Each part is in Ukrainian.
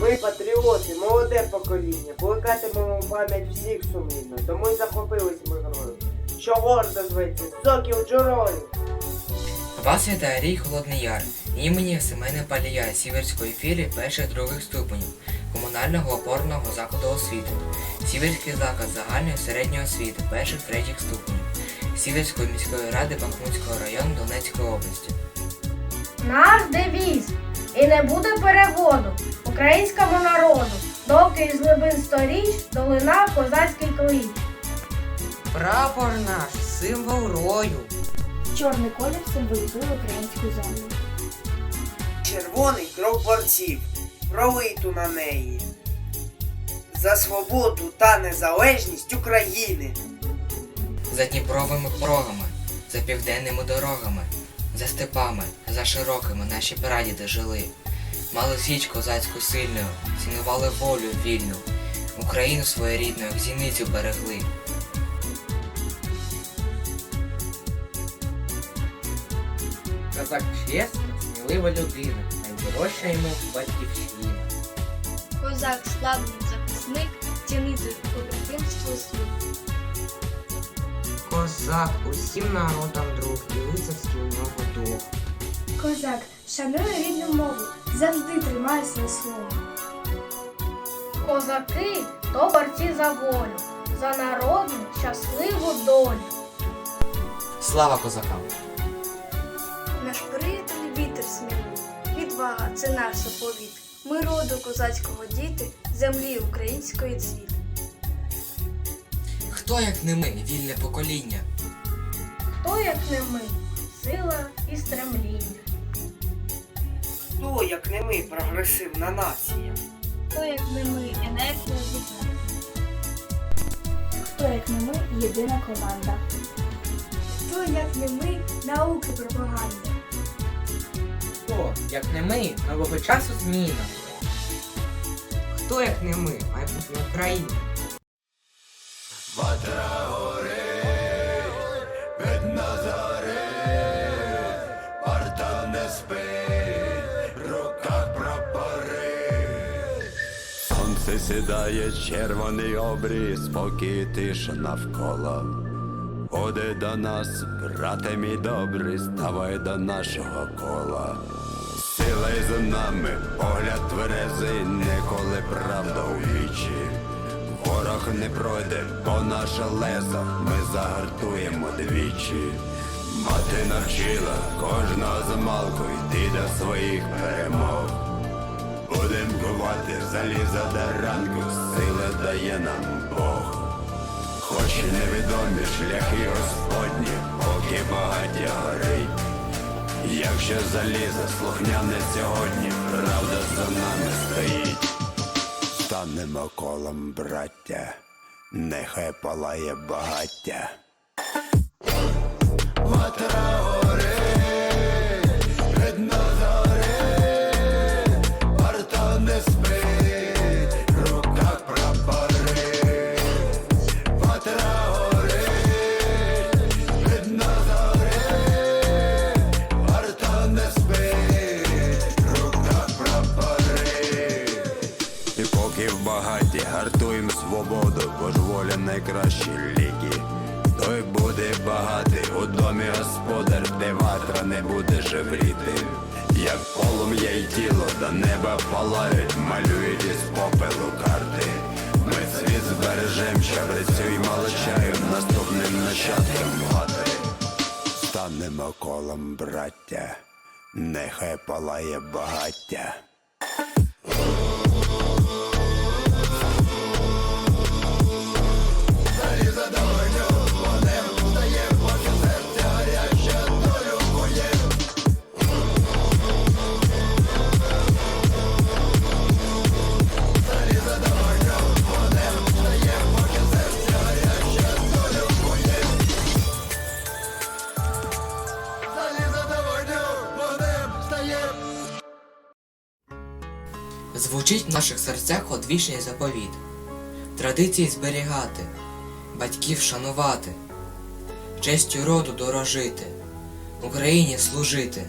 Ми патріоти, молоде покоління, плекатимемо пам'ять всіх сумлінно, тому й захопились ми грою, що гордо зветься сокіл джурою. Вас вітає рій Холодний Яр. Імені Семена Палія Сіверської філії перших других ступенів комунального опорного закладу освіти, Сіверський заклад загальної середньої освіти перших третіх ступенів, Сіверської міської ради Бахмутського району Донецької області. Наш девіз. І не буде переводу українському народу, доки із глибин сторіч долина козацький клич. Прапор наш символ рою. Чорний колір символізує українську землю. Червоний кров борців, пролиту на неї. За свободу та незалежність України. За Дніпровими порогами, за південними дорогами, за степами, за широкими наші прадіди жили. Мали січ козацьку сильною, цінували волю вільну, Україну своєрідну, як зіницю берегли. Козак чесна, смілива людина, найдорожча йому батьківщина. Козак славний захисник, цінитель побратимство світ. Козак усім народам друг і лицарський у нього дух. Козак шанує рідну мову, завжди тримає своє слово. Козаки то борці за волю, за народну щасливу долю. Слава козакам! Наш приятель вітер сміливий, відвага це наш заповіт. Ми роду козацького діти, землі української цвіт. Хто як не ми, вільне покоління? Хто як не ми, сила і стремління. Хто, як не ми, прогресивна нація? Хто як не ми, енергія віта. Хто як не ми єдина команда. Хто як не ми науки пропаганда. Хто, як не ми, нового часу зміна. Хто, як не ми, майбутнє України. Сонце сідає, червоний обрій, спокій тиша навколо. Оде до нас, брате мій добрий, ставай до нашого кола. Сила за нами, погляд тверезий, ніколи правда у вічі. Ворог не пройде, по наше лезо ми загартуємо двічі. Мати навчила кожного замалку йти до своїх перемог. Будем кувати заліза до ранку, сили дає нам Бог. Хоч і невідомі шляхи Господні, поки багаття горить. Якщо залізо слухняне сьогодні, правда за нами стоїть. Станемо колом, браття, нехай палає багаття. Багаті гартуєм свободу, бо ж воля найкращі ліки. Той буде багатий у домі господар, де ватра не буде жевріти. Як полум'я й тіло до неба палають, малюють із попелу карти. Ми світ збережем, щабрицю й молочаю наступним нащадкам мати. Станемо колом, браття, нехай палає багаття. Звучить в наших серцях одвічний заповіт. Традиції зберігати, батьків шанувати, честю роду дорожити, Україні служити.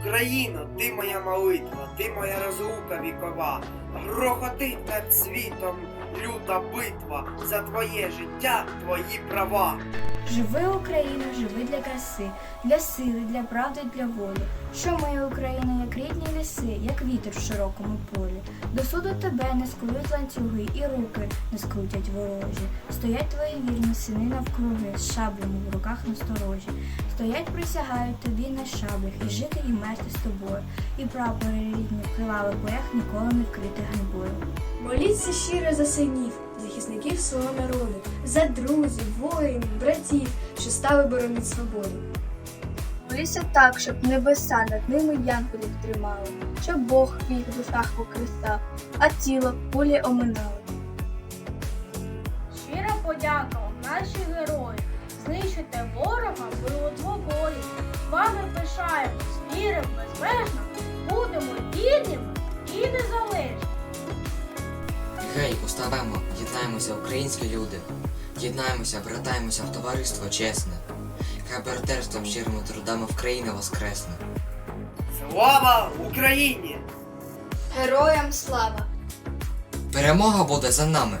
Україно, ти моя молитва, ти моя розлука вікова. Грохотить над світом люта битва за твоє життя, твої права. Живи Україна, живи для краси, для сили, для правди, для волі. Що моя Україна, як рідні ліси, як вітер в широкому полі. До суду тебе не скують ланцюги, і руки не скрутять ворожі. Стоять твої вірні сини навкруги, з шаблями в руках насторожі. Стоять, присягають тобі на шаблях, і жити, і мерти з тобою. І прапори рідні в кривавих боях ніколи не вкрити ганьбою. Моліться щиро за синів, захисників свого народу, за друзів, воїнів, братів, що стали боронити свободу. Моліться так, щоб небеса над ними янголів тримали, щоб Бог їх в душах покристав, а тіло пулі оминали. Щира подяка наші герої. Знищите ворога у двобої. Вами пишаємось, віримо безмежно, будемо вільними і незалежними. Гей, уставемо, єднаємося, українські люди. Єднаємося, обертаємося в товариство чесне. Хай братерством щирими трудами в країни воскресне. Слава Україні! Героям слава! Перемога буде за нами.